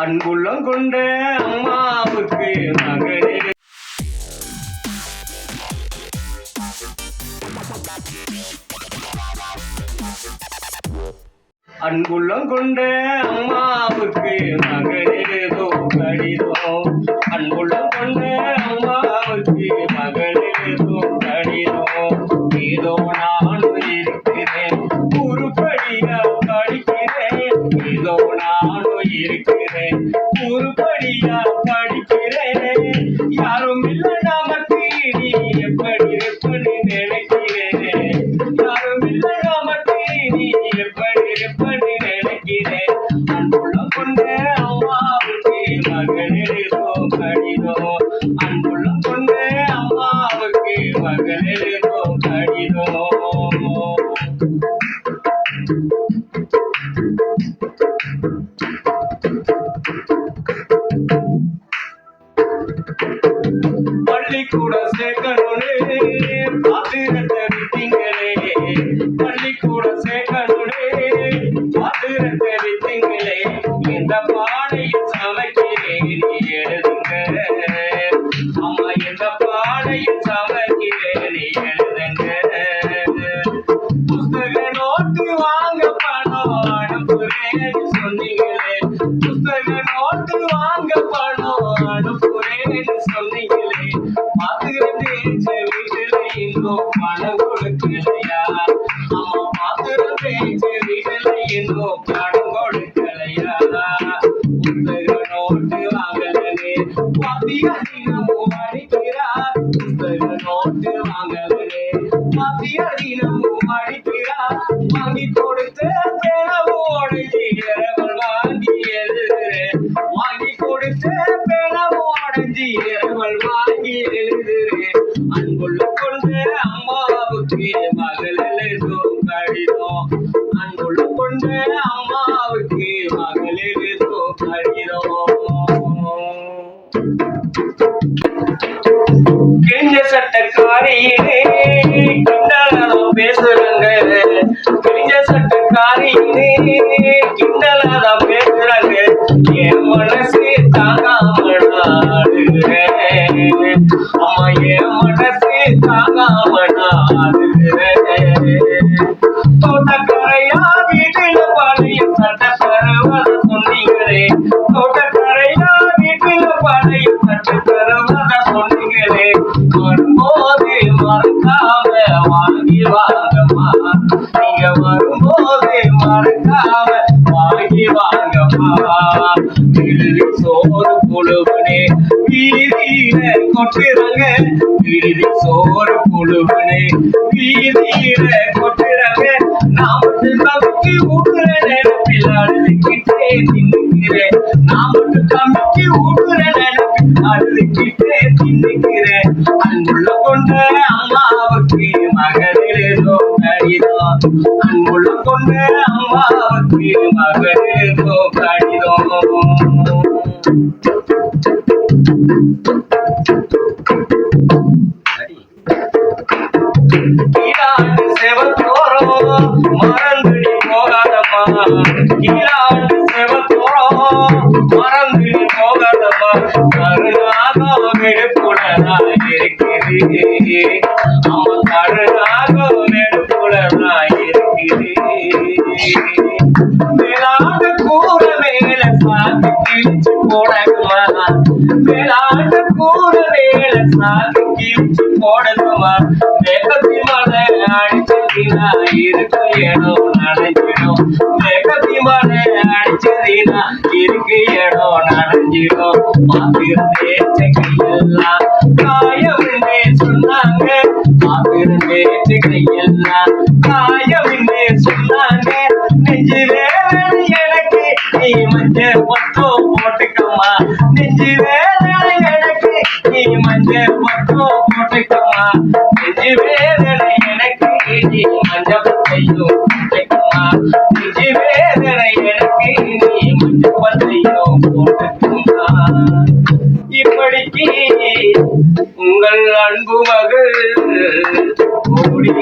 அன்புள்ளம் கொண்ட அம்மாவுக்கு மகளே அன்புள்ளம் கொண்ட அம்மாவுக்கு மகளிரேதோ கடிதோ அன்புள்ளம் கொண்ட இருக்கிறேன். உருப்படியா படிக்கிறேன். யாரும் இல்லை நமக்கு நீ எப்படி இருப்பன்னு நினைக்கிறேன். யாரும் இல்லை நமக்கு நீ எப்படி இருப்பன்னு நினைக்கிறேன். அன்புள்ள கொண்ட அம்மாவுக்கு மகளிரோ கடிதம். அன்புள்ள கொண்ட அம்மாவுக்கு மகளிரோ கடிதம் Thank you. Thank you. இன்னும் பணம் அம்மா பாத்துக்கிட்டு வீட்டுல இன்னும் பணம் கொடுக்கலையா புஸ்தக நோட்டு வாங்கலனே பாத்தியா தினமும் அடிக்கிறார் புஸ்தக நோட்டு வாங்கலனே அடிக்கிறார் வாங்கி கொடுத்த பேனவோடு கொண்ட அம்மாவுக்கு மகள் எழுதும் கடிதம் கிழிஞ்ச சட்டக்காரியிலே வரும்போது மறக்காம வாங்கி வாங்கம்மா. நீங்க வரும்போது மறக்காம வாங்கி வாங்கம்மா. விடுதி சோறு புழுவனே வீதியில கொட்டுறாங்க. விடுதி சோறு புழுவனே வீதியில கொட்டுறாங்க. நான் மட்டும் தம்பிக்கு ஊட்டுற நினைப்பில் அழுதுகிட்டே தின்னுக்கிறேன். நான் மட்டும் தம்பிக்கு ஊட்டுற நேரத்தில் அழுதுகிட்டே தின்னுக்கிறேன். மகளிரேதோ கடிதம். அன்புள்ள கொண்ட அம்மாவுக்கு கடிதம். மறந்துடி போகாதம்மா. கீழாண்டு மேலாண்ட கூற மேல சாக்கு கிழிச்சு போடணுமா? மேலாண்ட கூற மேல சாக்கு கிழிச்சு போடணுமா? மேகத்தி மலை அடிச்சதினா இருக்கு இடம் நனைஞ்சிடும். மேகத்தி மலை அடிச்சதினா இருக்கு இடம் நனைஞ்சிடும் மாத்திருந்தே கையெல்லாம் காயமின்றே சொன்னாங்க. மாத்திருந்தே கையெல்லாம் காயமின்றே அமைக்குமா நெஞ்சு வேதனை எனக்கு நீ மஞ்சள் இப்படிக்கு உங்கள் அன்பு மகள் ஓடி